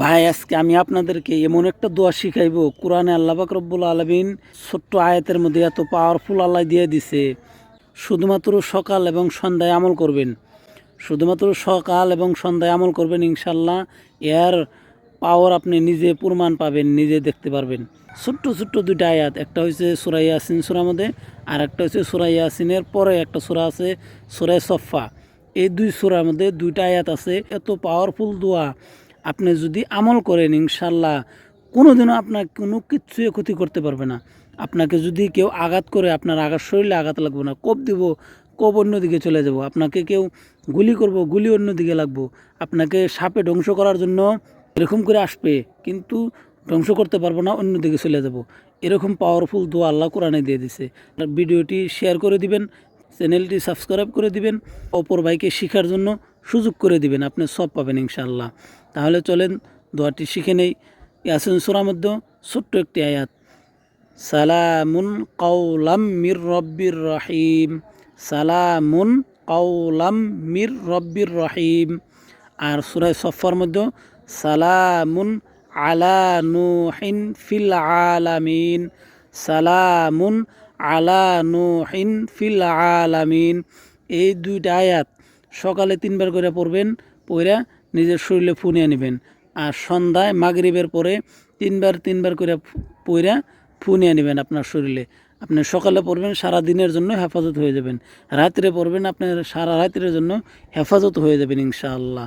ভাই, আজকে আমি আপনাদেরকে এমন একটা দোয়া শিখাইবো। কোরআনে আল্লাহ বাকরবুল আলমিন ছোট্ট আয়াতের মধ্যে এত পাওয়ারফুল আল্লাহ দিয়ে দিছে। শুধুমাত্র সকাল এবং সন্ধ্যায় আমল করবেন। শুধুমাত্র সকাল এবং সন্ধ্যায় আমল করবেন ইনশাল্লাহ এর পাওয়ার আপনি নিজে প্রমাণ পাবেন, নিজে দেখতে পারবেন। ছোট্ট ছোট্ট দুইটা আয়াত, একটা হচ্ছে সুরাই ইয়াসিন সুরার মধ্যে, আর একটা হচ্ছে সুরাই ইয়াসিনের পরে একটা সুরা আছে সুরাই সফা এই দুই সুরার মধ্যে দুইটা আয়াত আছে। এত পাওয়ারফুল দোয়া। আপনি যদি আমল করেন ইনশাল্লাহ কোনোদিনও আপনার কোনো কিচ্ছুই ক্ষতি করতে পারবে না। আপনাকে যদি কেউ আঘাত করে, আপনার আঘাত শরীরে আঘাত লাগবে না, কোপ দিব, কোপ অন্যদিকে চলে যাব। আপনাকে কেউ গুলি করব, গুলি অন্যদিকে লাগবো। আপনাকে সাপে ধ্বংস করার জন্য এরকম করে আসবে, কিন্তু ধ্বংস করতে পারব না, অন্যদিকে চলে যাব। এরকম পাওয়ারফুল দোয়া আল্লাহ কোরআনে দিয়ে দিছে। ভিডিওটি শেয়ার করে দিবেন চ্যানেলটি সাবস্ক্রাইব করে দিবেন, অপর ভাইকে শেখার জন্য সুযোগ করে দিবেন, আপনি সব পাবেন ইনশাআল্লাহ। তাহলে চলেন, দোয়াটি শিখে নেই। ইয়াসিন সুরার মধ্যে ছোট্ট একটি আয়াত। সালামুন কাউলাম মির রব্বির রহিম। সালামুন কাউলাম মির রব্বির রহিম। আর সুরায় সফর মধ্যে সালামুন আলা নুহিন ফিল আলামিন। সালামুন আলা নুহিন ফিল আলামিন। এই দুইটা আয়াত সকালে তিনবার করে পড়বেন পড়া নিজের শরীরে ফুনিয়ে নেবেন। আর সন্ধ্যায় মাগরিবের পরে তিনবার তিনবার করে পইরা ফুনিয়ে নেবেন আপনার শরীরে। আপনি সকালে পড়বেন, সারা দিনের জন্য হেফাজত হয়ে যাবেন। রাত্রে পড়বেন, আপনার সারা রাত্রের জন্য হেফাজত হয়ে যাবেন, ইনশাআল্লাহ।